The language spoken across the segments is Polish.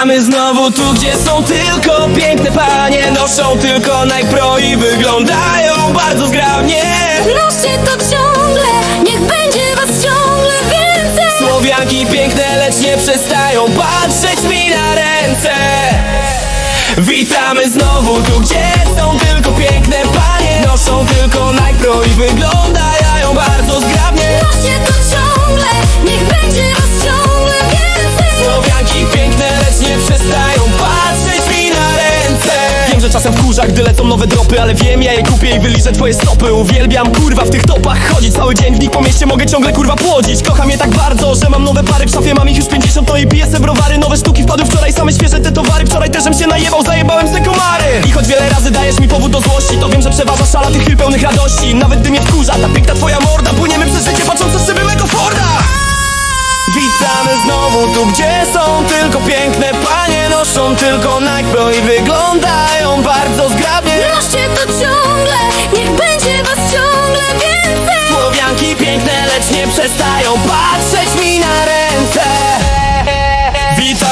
Witamy znowu tu, gdzie są tylko piękne panie. Noszą tylko Nike Pro i wyglądają bardzo zgrabnie. Noście to ciągle, niech będzie was ciągle więcej. Słowianki piękne, lecz nie przestają patrzeć Czasem wkurza, gdy lecą nowe dropy Ale wiem, ja je kupię i wyliżę twoje stopy. Uwielbiam kurwa w tych topach chodzić Cały dzień. W nich po mieście mogę ciągle kurwa płodzić. Kocham je tak bardzo, że mam nowe pary w szafie Mam ich już 50, no i piję se browary. Nowe sztuki wpadły wczoraj, same świeże te towary. Wczoraj też się najebał, zajebałem se komary. I choć wiele razy dajesz mi powód do złości To wiem, że przeważa szala tych chwil pełnych radości. Nawet gdy mnie wkurza ta piękna twoja morda Płyniemy przez życie patrząc przez szyby mego Forda. Witamy znowu tu, gdzie są tylko piękne panie. Noszą tylko Nike Pro i wyglądają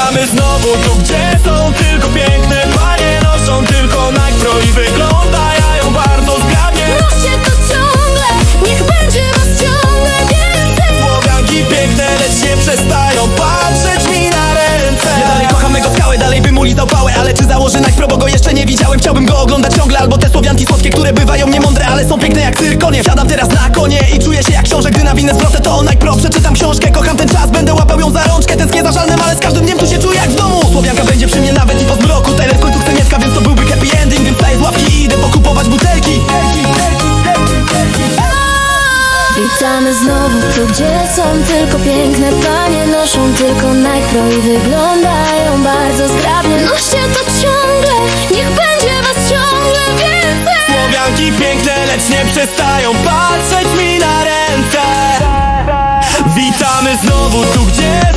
Witamy znowu tu, gdzie są tylko piękne panie Noszą tylko Nike Pro i wyglądają bardzo zgrabnie Noście to ciągle, niech będzie was ciągle więcej. Słowianki piękne, lecz nie przestają patrzeć mi na ręce. Ja dalej kocham mego skały, dalej bym ulizał pałę Ale czy założy Nike Pro, bo go jeszcze nie widziałem. Chciałbym go oglądać ciągle, albo te Słowianki słodkie Które bywają niemądre, ale są piękne jak cyrkonie. Wsiadam teraz na konie i czuję się jak książę Gdy nawinę zwrotę to o Nike Pro Przeczytam książkę, kocham ten czas, będę łapał żalnym, ale z każdym dniem tu się czuję jak w domu. Słowianka będzie przy mnie nawet i po zmroku. Taylor w końcu chce mieszka, więc to byłby happy ending. Więc wstaję z ławki i idę pokupować butelki. Witamy znowu tu, gdzie są tylko piękne panie. Noszą tylko Nike Pro i wyglądają bardzo zgrabnie. Noście to ciągle, niech będzie was ciągle więcej. Słowianki piękne, lecz nie przestają patrzeć mi na ręce. Witamy znowu tu, gdzie